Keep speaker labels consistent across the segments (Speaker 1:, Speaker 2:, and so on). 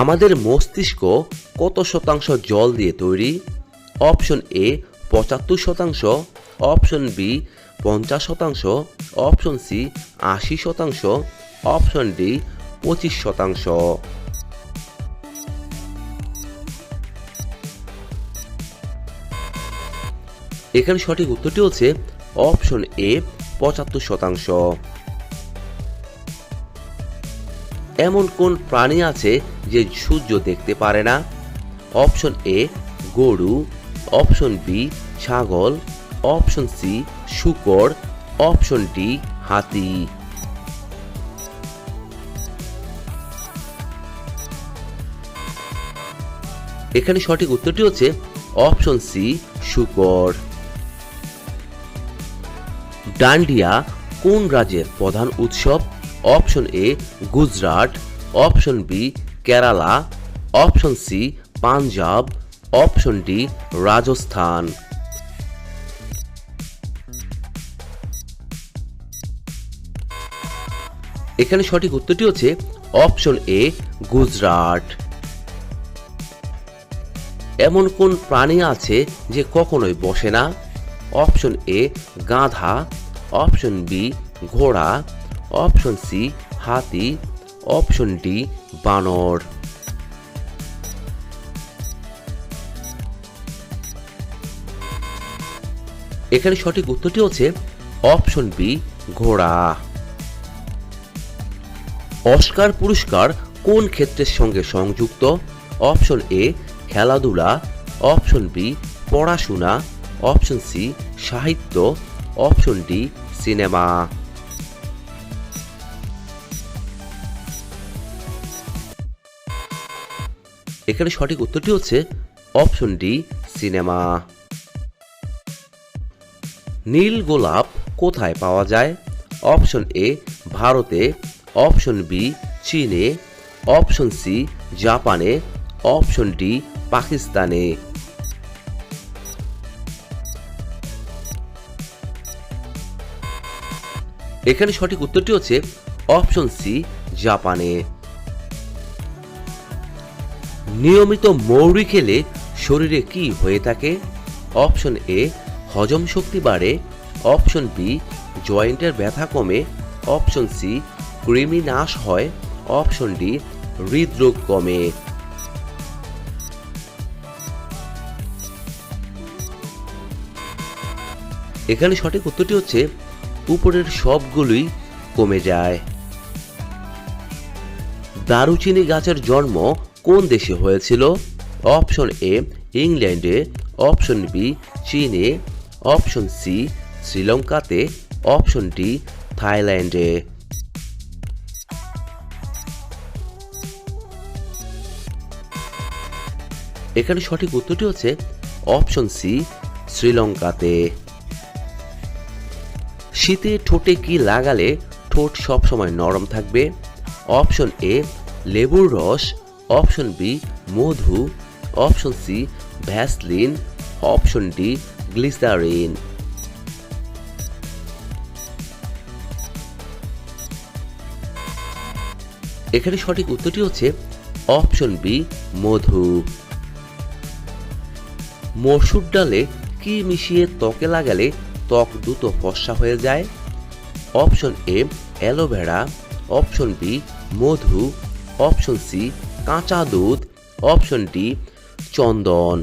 Speaker 1: আমাদের মস্তিষ্ক কত শতাংশ জল দিয়ে তৈরি? অপশন এ পঁচাত্তর শতাংশ। অপশন বি পঞ্চাশ শতাংশ। অপশন সি আশি শতাংশ। অপশন ডি পঁচিশ শতাংশ। এখানে সঠিক উত্তরটি হচ্ছে অপশন এ পঁচাত্তর শতাংশ। এমন কোন প্রাণী আছে যে সূর্য দেখতে পারে না? অপশন এ, গরু, অপশন বি, ছাগল, অপশন সি, শুকর, অপশন ডি, হাতি। এখানে সঠিক উত্তরটি হচ্ছে অপশন সি, শুকর। ডান্ডিয়া কোন রাজ্যের প্রধান উৎসব? Option A Gujarat, option B Kerala, option C Punjab, option D Rajasthan. এখানে সঠিক উত্তরটি হচ্ছে অপশন এ গুজরাট। এমন কোন প্রাণী আছে যে কখনোই বসে না? অপশন এ গাধা, অপশন বি ঘোড়া অপশন সি, হাতি। অপশন ডি, বানর। এখানে সঠিক উত্তরটি হচ্ছে অপশন বি, ঘোড়া। অস্কার পুরস্কার কোন ক্ষেত্রের সঙ্গে সংযুক্ত? অপশন এ, খেলাধুলা। অপশন বি, পড়াশোনা। অপশন সি, সাহিত্য। Option D, cinema. এখানে সঠিক উত্তরটি হচ্ছে অপশন ডি, সিনেমা। নীল গোলাপ কোথায় পাওয়া যায়? অপশন এ, ভারতে। অপশন বি, চীনে। অপশন সি, জাপানে। অপশন ডি, পাকিস্তানে। এখানে সঠিক উত্তরটি হচ্ছে অপশন সি, জাপানে। নিয়মিত মৌরি খেলে শরীরে কি হয়ে থাকে? অপশন এ, হজম শক্তি বাড়ে। অপশন বি, জয়েন্টের ব্যথা কমে। অপশন সি, কৃমি নাশ হয়। অপশন ডি, হৃদরোগ কমে। এখানে সঠিক উত্তরটি হচ্ছে, উপরের সবগুলোই কমে যায়। দারুচিনি গাছের জন্ম কোন দেশে হয়েছিল? অপশন এ, ইংল্যান্ডে, অপশন বি, চীনে, অপশন সি, শ্রীলঙ্কাতে, অপশন ডি, থাইল্যান্ডে। এখানে সঠিক উত্তরটি হচ্ছে অপশন সি, শ্রীলঙ্কাতে। শীতে ঠোঁটে কি লাগালে ঠোঁট সবসময় নরম থাকবে? অপশন এ, লেবুর রস অপশন বি, মধু। Option C, Vaseline. Option D, glycerin. এখানে সঠিক উত্তরটি হচ্ছে অপশন বি, মধু। মসুর ডালে কি মিশিয়ে ত্বকে লাগালে ত্বক দ্রুত ফর্সা হয়ে যায়? Option A, aloe vera. Option B, Madhu. Option C কাঁচা দুধ অপশন ডি চন্দন।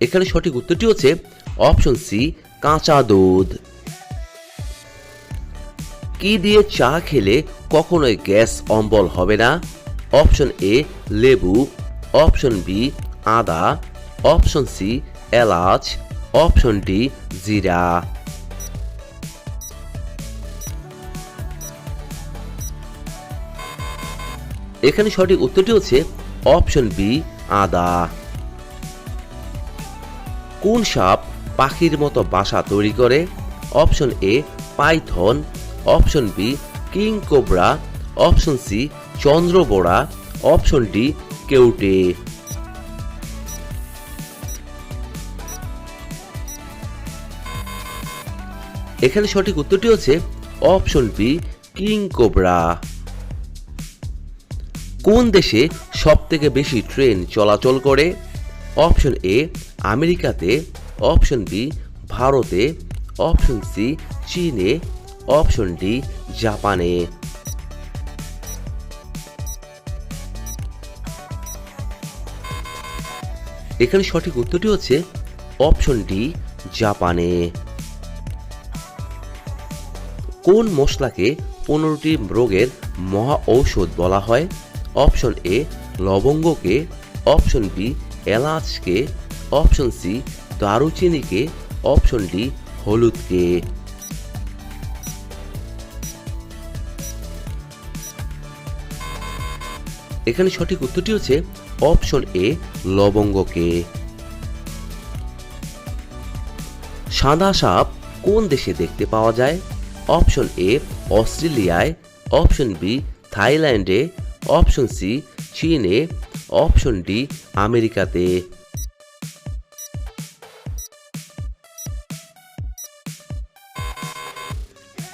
Speaker 1: এখানে সঠিক উত্তরটি হচ্ছে অপশন সি কাঁচা দুধ। কি দিয়ে চা খেলে কখনোই গ্যাস অম্বল হবে না? অপশন এ লেবু। অপশন বি আদা। অপশন সি এলাচ। অপশন ডি জিরা। এখানে সঠিক উত্তরটি হচ্ছে অপশন বি, আদা। কোন সাপ পাখির মতো বাসা তৈরি করে? Option A, python. Option B, king cobra. Option C, চন্দ্রবোড়া। Option D, কেউটে। এখানে সঠিক উত্তরটি হচ্ছে অপশন বি, কিং কোবরা। কোন দেশে সব থেকে বেশি ট্রেন চলাচল করে? অপশন এ আমেরিকাতে। অপশন বি ভারতে। অপশন সি চীনে। অপশন ডি জাপানে। এখানে সঠিক উত্তরটি হচ্ছে অপশন ডি জাপানে। কোন মশলাকে পনেরোটি রোগের মহা ঔষধ বলা হয়? অপশন এ লবঙ্গকে, অপশন বি এলাচকে, অপশন সি দারুচিনিকে, অপশন ডি হলুদকে। এখানে সঠিক উত্তরটি হচ্ছে অপশন এ লবঙ্গকে। সাদা সাপ কোন দেশে দেখতে পাওয়া যায়? অপশন এ অস্ট্রেলিয়ায়, অপশন বি থাইল্যান্ডে অপশন সি, চীনে, অপশন ডি, আমেরিকাতে।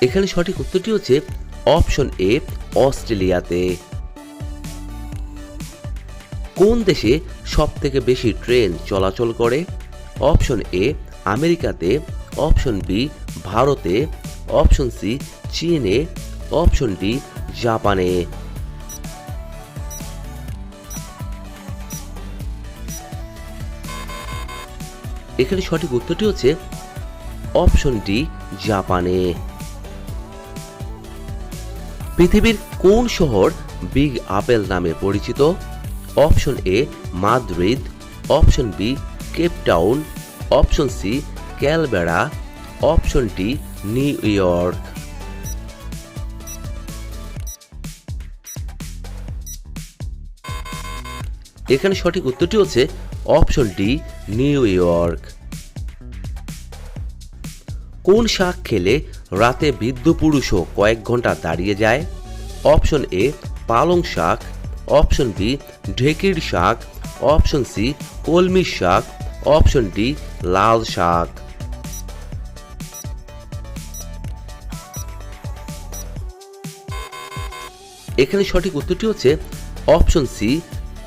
Speaker 1: এখানে সঠিক উত্তরটি হচ্ছে অপশন এ, অস্ট্রেলিয়াতে। কোন দেশে সব থেকে বেশি ট্রেন চলাচল করে? অপশন এ, আমেরিকাতে, অপশন বি, ভারতে, অপশন সি, চীনে, অপশন ডি, জাপানে। এখানে সঠিক উত্তরটি হচ্ছে অপশন ডি, জাপানে। পৃথিবীর কোন শহর বিগ আপেল নামে পরিচিত? Option A, Madrid. Option B Cape Town option C Canberra option D, New York. এখানে সঠিক উত্তরটি হচ্ছে অপশন ডি, নিউ ইয়র্ক। কোন শাক খেলে রাতে বৃদ্ধ পুরুষও কয়েক ঘণ্টা দাঁড়িয়ে যায়? অপশন এ, পালং শাক। অপশন বি, ঢেকির শাক। অপশন সি কলমি শাক। অপশন ডি, লাল শাক। এখানে সঠিক উত্তরটি হচ্ছে অপশন সি